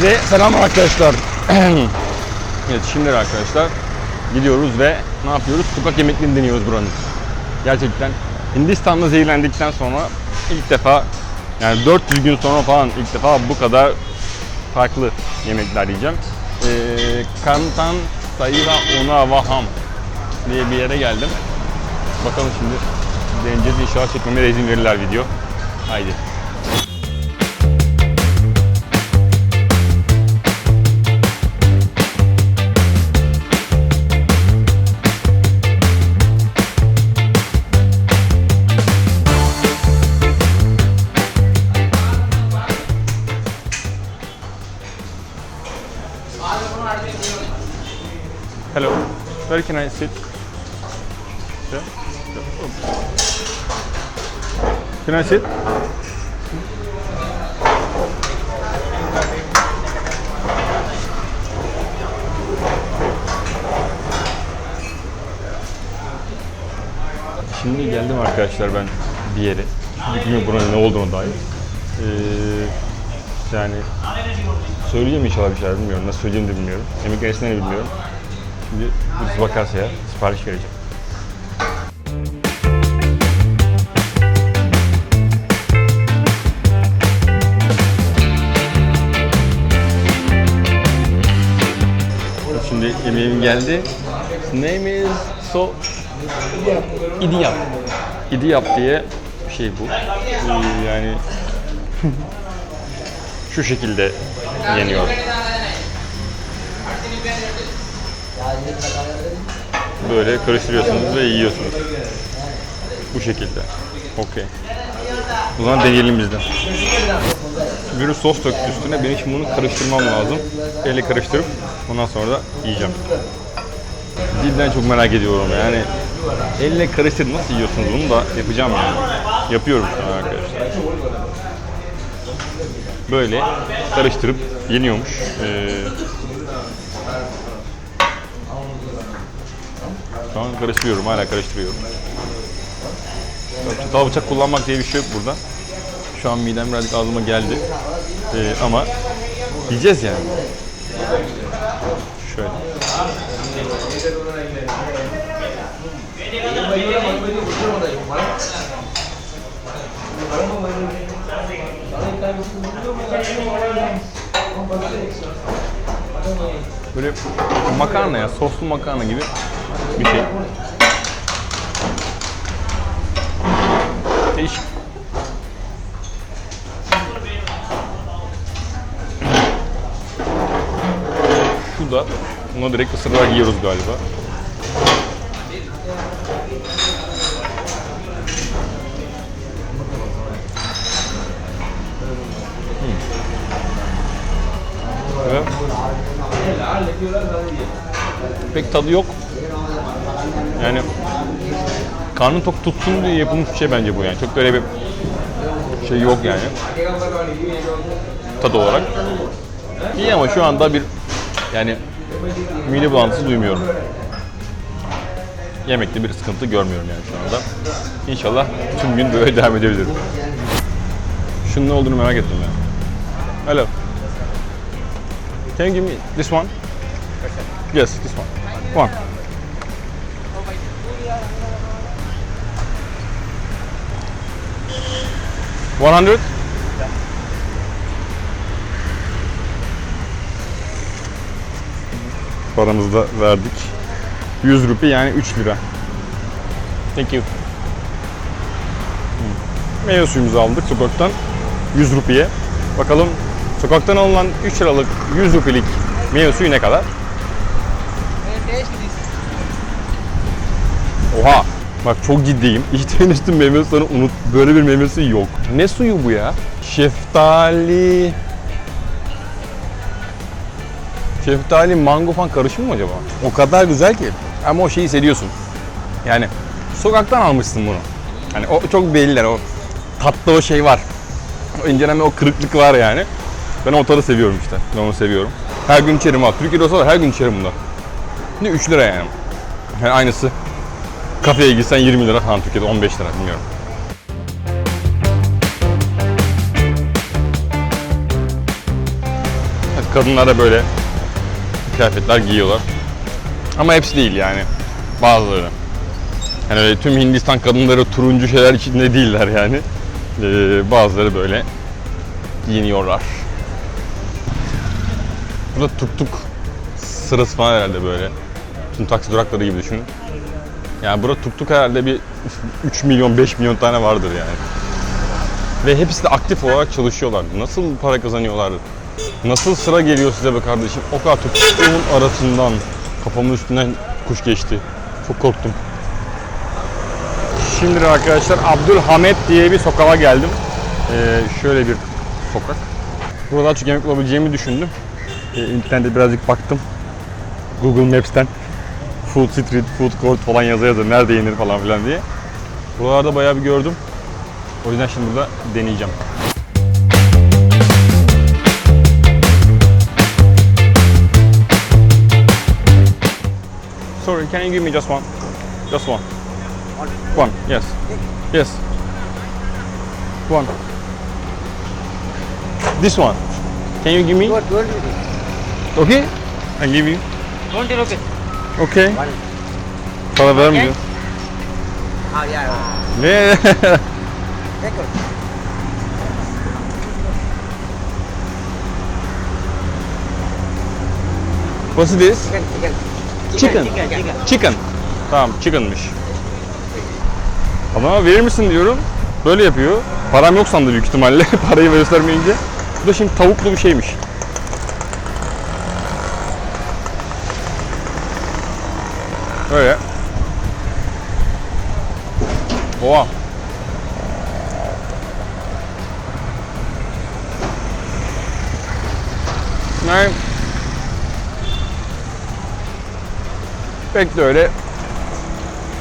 Herkese selam arkadaşlar. evet şimdi arkadaşlar gidiyoruz ve ne yapıyoruz? Sokak yemeklerini deniyoruz buranın. Gerçekten Hindistan'da zehirlendikten sonra ilk defa yani 400 gün sonra falan ilk defa bu kadar farklı yemekler yiyeceğim. Ee, Kantan Sayıra Ona Vaham diye bir yere geldim. Bakalım şimdi deneyeceğiz inşallah çekmeme izin verirler video. Haydi. Where can I sit? Can I sit? Şimdi geldim arkadaşlar ben bir yere. Bilmiyorum buranın ne olduğunu dair. Ee, yani söyleyeceğim inşallah bir şeyler bilmiyorum. Nasıl söyleyeceğimi de bilmiyorum. Yemek arasında bilmiyorum. Şimdi birisi bakarsa ya sipariş vereceğim. Şimdi yemeğim geldi. Name is so İdiyap. İdiyap diye şey bu. Ee, Yani şu şekilde yeniyor. Böyle karıştırıyorsunuz ve yiyorsunuz. Bu şekilde. Okey. O zaman deneyelim biz de. Bir sos döktü üstüne. Benim şimdi bunu karıştırmam lazım. Elle karıştırıp ondan sonra da yiyeceğim. Cidden çok merak ediyorum yani. Elle karıştırıp nasıl yiyorsunuz bunu da yapacağım yani. Yapıyorum şu an arkadaşlar. Böyle karıştırıp yeniyormuş. Ee, an karıştırıyorum, hala karıştırıyorum. Çatal bıçak kullanmak diye bir şey yok burada. Şu an midem birazcık ağzıma geldi. Ee, ama yiyeceğiz yani. Şöyle. Böyle makarna ya, soslu makarna gibi bir şey. Değişik. Şu da, buna direkt ısırarak yiyoruz galiba. Pek tadı yok. Yani karnı tok tutsun diye yapılmış bir şey bence bu yani. Çok böyle bir şey yok yani. Tadı olarak. İyi ama şu anda bir yani mide bulantısı duymuyorum. Yemekte bir sıkıntı görmüyorum yani şu anda. İnşallah tüm gün böyle devam edebilirim. Şunun ne olduğunu merak ettim ya. Hello. Can you give me this one? Yes, this one. One. One hundred? Paramızı da verdik. 100 rupi yani 3 lira. Thank you. Hmm. Meyve suyumuzu aldık sokaktan 100 rupiye. Bakalım sokaktan alınan 3 liralık 100 rupilik meyve suyu ne kadar? Oha! Bak çok ciddiyim. İçtiğin üstün meyve suyunu unut. Böyle bir meyve suyu yok. Ne suyu bu ya? Şeftali... Şeftali, mango falan karışımı mı acaba? O kadar güzel ki. Ama o şeyi hissediyorsun. Yani sokaktan almışsın bunu. Hani o çok belliler. O tatlı o şey var. O inceleme, o kırıklık var yani. Ben o tadı seviyorum işte. Ben onu seviyorum. Her gün içerim abi. Türkiye'de olsa da her gün içerim bunu. Ne 3 lira yani. yani. Aynısı. Kafeye gitsen 20 lira falan Türkiye'de 15 lira bilmiyorum. Evet Kadınlar da böyle kıyafetler giyiyorlar. Ama hepsi değil yani. Bazıları. Yani öyle tüm Hindistan kadınları turuncu şeyler içinde değiller yani. Ee, bazıları böyle giyiniyorlar. Burada tuk tuk sırası falan herhalde böyle. Tüm taksi durakları gibi düşünün. Yani burada tuk tuk herhalde bir 3 milyon 5 milyon tane vardır yani. Ve hepsi de aktif olarak çalışıyorlar. Nasıl para kazanıyorlar? Nasıl sıra geliyor size be kardeşim? O kadar tuk tukun arasından kafamın üstünden kuş geçti. Çok korktum. Şimdi arkadaşlar Abdülhamet diye bir sokağa geldim. Ee, şöyle bir sokak. Burada daha çok yemek bulabileceğimi düşündüm. Ee, internette birazcık baktım. Google Maps'ten Food Street, Food Court falan yazı yazı nerede yenir falan filan diye. Buralarda bayağı bir gördüm. O yüzden şimdi burada deneyeceğim. Sorry, can you give me just one? Just one. One, yes. Yes. One. This one. Can you give me? What, what? Okay. I give you. 20 rupees. Okay. One. Para vermiyor. Ah, yeah. Ne? İt. What's this? Chicken, chicken. Chicken. Chicken, chicken. Chicken. Tamam, chicken'mış. Adama verir misin diyorum. Böyle yapıyor. Param yok sandı büyük ihtimalle parayı göstermeyince. Bu da şimdi tavuklu bir şeymiş. Öyle. Oha. Yani pek de öyle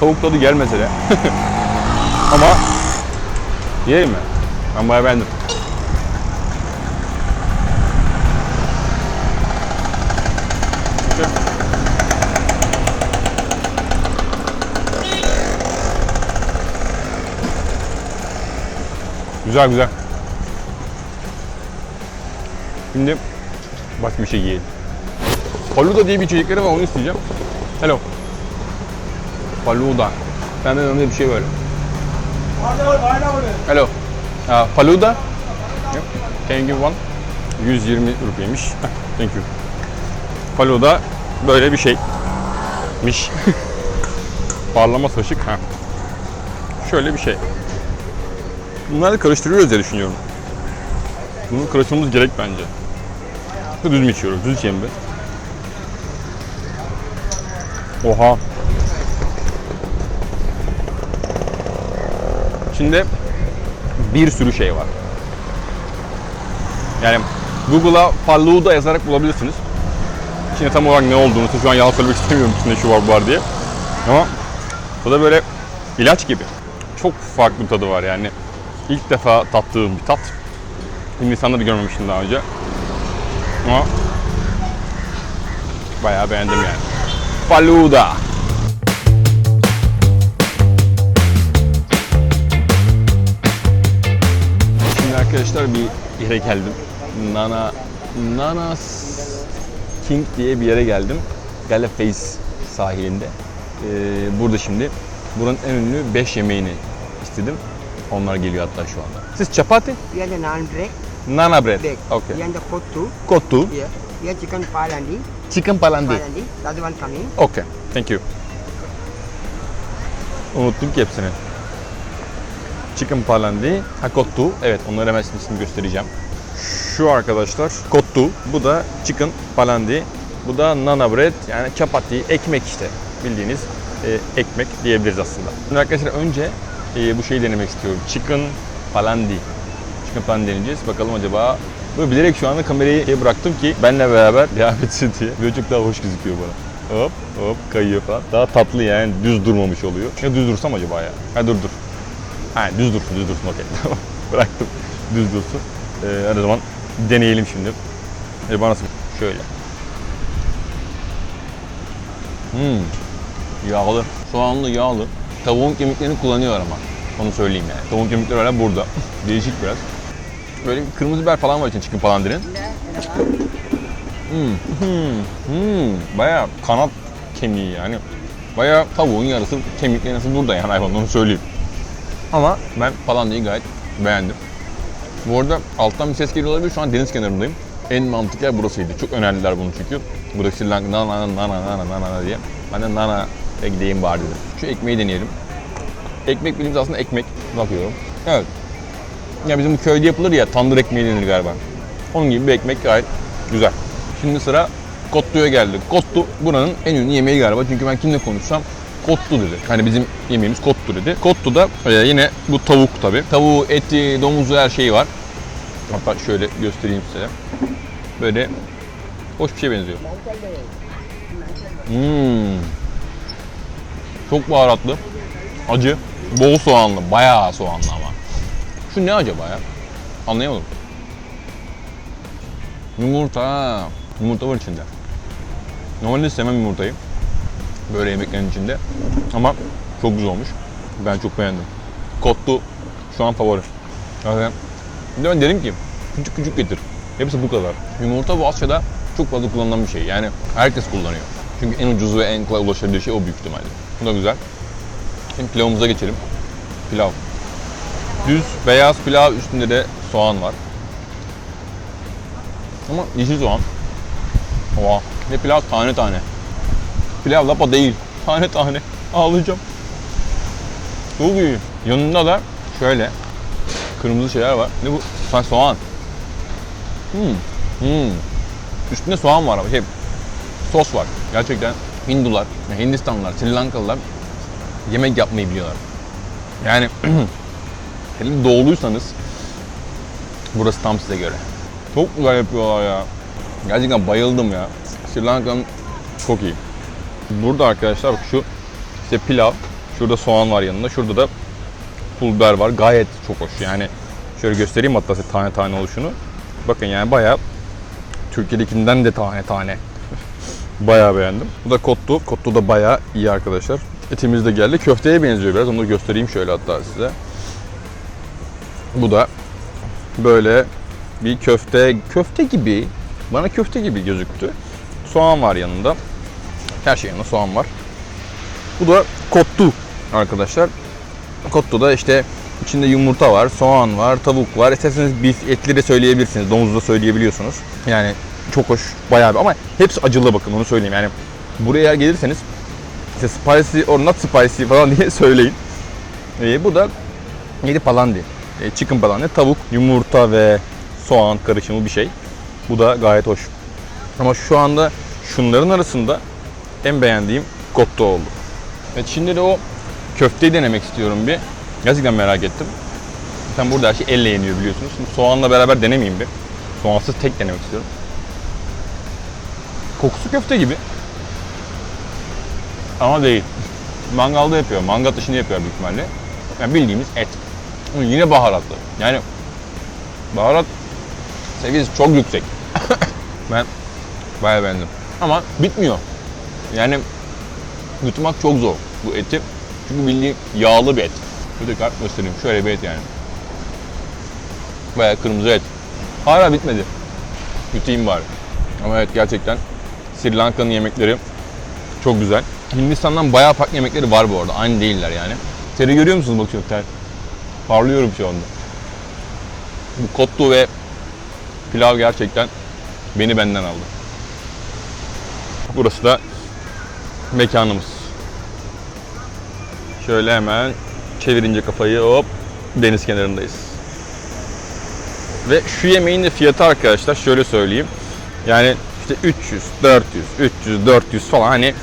tavuk tadı gelmese de ama yerim mi? Ben bayağı beğendim. Güzel güzel. Şimdi başka bir şey yiyelim. Faluda diye bir içecekleri var onu isteyeceğim. Hello. Faluda. Benden önce bir şey böyle. Hello. Uh, faluda. Yep. Can you one? 120 rupiymiş. Thank you. Faluda böyle bir şeymiş. Parlama saçık. Ha. Şöyle bir şey. Bunları karıştırıyoruz diye düşünüyorum. Bunu karıştırmamız gerek bence. Düz mü içiyoruz? Düz içelim bir. Oha. Şimdi bir sürü şey var. Yani Google'a Faluda yazarak bulabilirsiniz. İçinde tam olarak ne olduğunu, şu an yalan söylemek istemiyorum içinde şu var bu var diye. Ama bu da böyle ilaç gibi. Çok farklı tadı var yani. İlk defa tattığım bir tat. Hindistan'da da görmemiştim daha önce. Ama bayağı beğendim yani. Faluda. Şimdi arkadaşlar bir yere geldim. Nana Nana's King diye bir yere geldim. Galaface sahilinde. Ee, burada şimdi buranın en ünlü 5 yemeğini istedim. Onlar geliyor hatta şu anda. Siz chapati? Here the naan bread, Nana bread. bread. Okay. Here the kottu. Kottu. Here. Here chicken palandi. Chicken palandi. Palandi. The other one coming. Okay. Thank you. Unuttum ki hepsini. Chicken palandi, ha kottu. Evet onları hemen ismini göstereceğim. Şu arkadaşlar kottu. Bu da chicken palandi. Bu da nana bread yani chapati, ekmek işte. Bildiğiniz e, ekmek diyebiliriz aslında. Şimdi arkadaşlar önce e, bu şeyi denemek istiyorum. Chicken palandi. Chicken palandi deneyeceğiz. Bakalım acaba Böyle bilerek şu anda kamerayı bıraktım ki benle beraber devam etsin diye. Böyle çok daha hoş gözüküyor bana. Hop hop kayıyor falan. Daha tatlı yani düz durmamış oluyor. Ya düz dursam acaba ya? Ha dur dur. Ha düz dursun düz dursun okey. Bıraktım. Düz dursun. Ee, o zaman deneyelim şimdi. Hadi bana nasıl? Şöyle. Hmm. Yağlı. Soğanlı yağlı. Tavuğun kemiklerini kullanıyor ama. Onu söyleyeyim yani. Tavuğun kemikleri hala burada. Değişik biraz. Böyle bir kırmızı biber falan var için chicken palandirin. Hmm. Hmm. Hmm. Baya kanat kemiği yani. Baya tavuğun yarısı kemikli nasıl burada yani hayvan onu söyleyeyim. Ama ben palandayı gayet beğendim. Bu arada alttan bir ses geliyor olabilir. Şu an deniz kenarındayım. En mantıklı yer burasıydı. Çok önerdiler bunu çünkü. Burada Sri Lanka nana nana nana nana diye. Ben de nana ve gideyim bari dedim. Şu ekmeği deneyelim. Ekmek bildiğimiz aslında ekmek. Bakıyorum. Evet. Ya bizim bu köyde yapılır ya tandır ekmeği denir galiba. Onun gibi bir ekmek gayet güzel. Şimdi sıra Kottu'ya geldi. Kottu buranın en ünlü yemeği galiba. Çünkü ben kimle konuşsam Kottu dedi. Hani bizim yemeğimiz Kottu dedi. Kottu da e, yine bu tavuk tabi. Tavuğu, eti, domuzu her şeyi var. Hatta şöyle göstereyim size. Böyle hoş bir şeye benziyor. Hmm. Çok baharatlı. Acı. Bol soğanlı. Bayağı soğanlı ama. Şu ne acaba ya? Anlayamadım. Yumurta. Yumurta var içinde. Normalde sevmem yumurtayı. Böyle yemeklerin içinde. Ama çok güzel olmuş. Ben çok beğendim. Kotlu şu an favori. Yani ben derim ki küçük küçük getir. Hepsi bu kadar. Yumurta bu Asya'da çok fazla kullanılan bir şey. Yani herkes kullanıyor. Çünkü en ucuz ve en kolay ulaşabildiği şey o büyük ihtimalle. Bu da güzel. Şimdi pilavımıza geçelim. Pilav. Düz beyaz pilav üstünde de soğan var. Ama yeşil soğan. Oha. Ve pilav tane tane. Pilav lapa değil. Tane tane. Ağlayacağım. Çok iyi. Yanında da şöyle kırmızı şeyler var. Ne bu? Sanki soğan. Hmm. Hmm. Üstünde soğan var şey sos var. Gerçekten Hindular, Hindistanlılar, Sri Lankalılar yemek yapmayı biliyorlar. Yani hele doğuluysanız burası tam size göre. Çok güzel yapıyorlar ya. Gerçekten bayıldım ya. Sri Lanka'nın çok iyi. Burada arkadaşlar bak şu işte pilav, şurada soğan var yanında, şurada da pul biber var. Gayet çok hoş. Yani şöyle göstereyim hatta size tane tane oluşunu. Bakın yani bayağı Türkiye'dekinden de tane tane. Bayağı beğendim. Bu da kottu. Kottu da bayağı iyi arkadaşlar. Etimiz de geldi. Köfteye benziyor biraz. Onu da göstereyim şöyle hatta size. Bu da böyle bir köfte, köfte gibi, bana köfte gibi gözüktü. Soğan var yanında. Her şey yanında soğan var. Bu da kottu arkadaşlar. Kottu da işte içinde yumurta var, soğan var, tavuk var. İsterseniz etli de söyleyebilirsiniz. Domuzu da söyleyebiliyorsunuz. Yani çok hoş bayağı bir ama hepsi acılı bakın onu söyleyeyim. Yani buraya eğer gelirseniz işte spicy or not spicy falan diye söyleyin. Ee, bu da neydi palandi. E, chicken palandi. Tavuk, yumurta ve soğan karışımı bir şey. Bu da gayet hoş. Ama şu anda şunların arasında en beğendiğim kotto oldu. Evet şimdi de o köfteyi denemek istiyorum bir. Gerçekten merak ettim. Zaten burada her şey elle yeniyor biliyorsunuz. Şimdi soğanla beraber denemeyeyim bir. Soğansız tek denemek istiyorum. Kokusu köfte gibi. Ama değil. Mangalda yapıyor. Mangal dışında yapıyor büyük ihtimalle. Yani bildiğimiz et. Yine baharatlı. Yani baharat seviyesi çok yüksek. ben bayağı beğendim. Ama bitmiyor. Yani yutmak çok zor bu eti. Çünkü bildiğin yağlı bir et. De kart göstereyim. Şöyle bir et yani. Bayağı kırmızı et. Hala bitmedi. Yutayım bari. Ama evet gerçekten Sri Lanka'nın yemekleri çok güzel. Hindistan'dan bayağı farklı yemekleri var bu arada. Aynı değiller yani. Teri görüyor musunuz bakıyorum ter. Parlıyorum şu anda. Bu kottu ve pilav gerçekten beni benden aldı. Burası da mekanımız. Şöyle hemen çevirince kafayı hop deniz kenarındayız. Ve şu yemeğin de fiyatı arkadaşlar şöyle söyleyeyim. Yani işte 300, 400, 300, 400 falan hani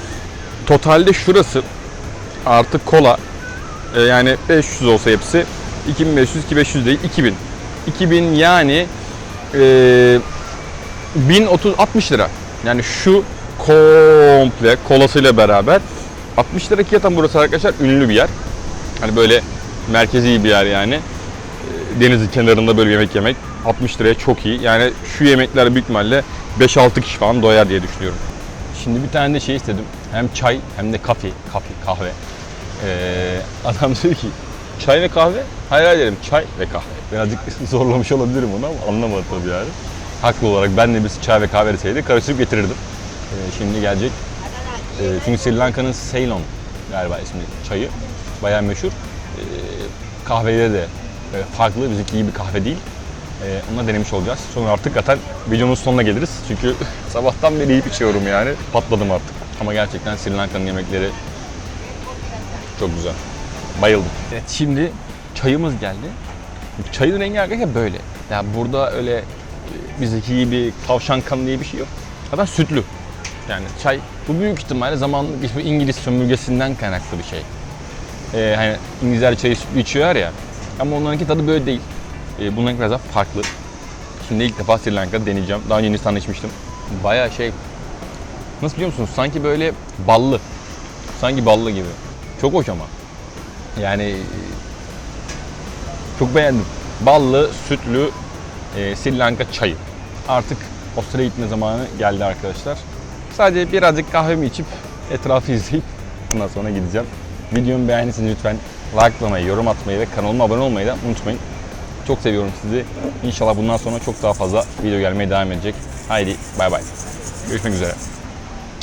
totalde şurası artı kola e, yani 500 olsa hepsi 2500, 2500 değil 2000. 2000 yani e, 1030 60 lira. Yani şu komple kolasıyla beraber 60 lira ki burası arkadaşlar ünlü bir yer. Hani böyle merkezi bir yer yani. E, Denizin kenarında böyle yemek yemek 60 liraya çok iyi. Yani şu yemekler büyük ihtimalle 5-6 kişi falan doyar diye düşünüyorum. Şimdi bir tane de şey istedim. Hem çay hem de kafe, kafe kahve. Ee, adam diyor ki çay ve kahve. Hayır hayır dedim çay ve kahve. Birazcık zorlamış olabilirim onu ama anlamadı tabii yani. haklı olarak ben de bir çay ve kahve deseydi karıştırıp getirirdim. Ee, şimdi gelecek. Ee, çünkü Sri Lanka'nın Ceylon galiba ismi çayı. Bayağı meşhur. Ee, kahveleri de e, farklı. Bizimki gibi kahve değil. Ee, onu da denemiş olacağız. Sonra artık zaten videonun sonuna geliriz. Çünkü sabahtan beri yiyip içiyorum yani. Patladım artık. Ama gerçekten Sri Lanka'nın yemekleri çok güzel. Bayıldım. Evet şimdi çayımız geldi. Çayın rengi arkadaşlar böyle. Ya burada öyle e, bizdeki gibi tavşan kanı diye bir şey yok. Zaten sütlü. Yani çay bu büyük ihtimalle zamanlı bir İngiliz sömürgesinden kaynaklı bir şey. Ee, hani İngilizler çayı sütlü içiyor ya. Ama onlarınki tadı böyle değil. Bunların biraz daha farklı. Şimdi ilk defa Sri Lanka'da deneyeceğim. Daha önce Hindistan'da içmiştim. Bayağı şey... Nasıl biliyor musunuz? Sanki böyle ballı. Sanki ballı gibi. Çok hoş ama. Yani e, çok beğendim. Ballı, sütlü e, Sri Lanka çayı. Artık Avustralya'ya gitme zamanı geldi arkadaşlar. Sadece birazcık kahvemi içip etrafı izleyip bundan sonra gideceğim. Videomu beğendiyseniz lütfen likelamayı, yorum atmayı ve kanalıma abone olmayı da unutmayın. Çok seviyorum sizi. İnşallah bundan sonra çok daha fazla video gelmeye devam edecek. Haydi bay bay. Görüşmek üzere.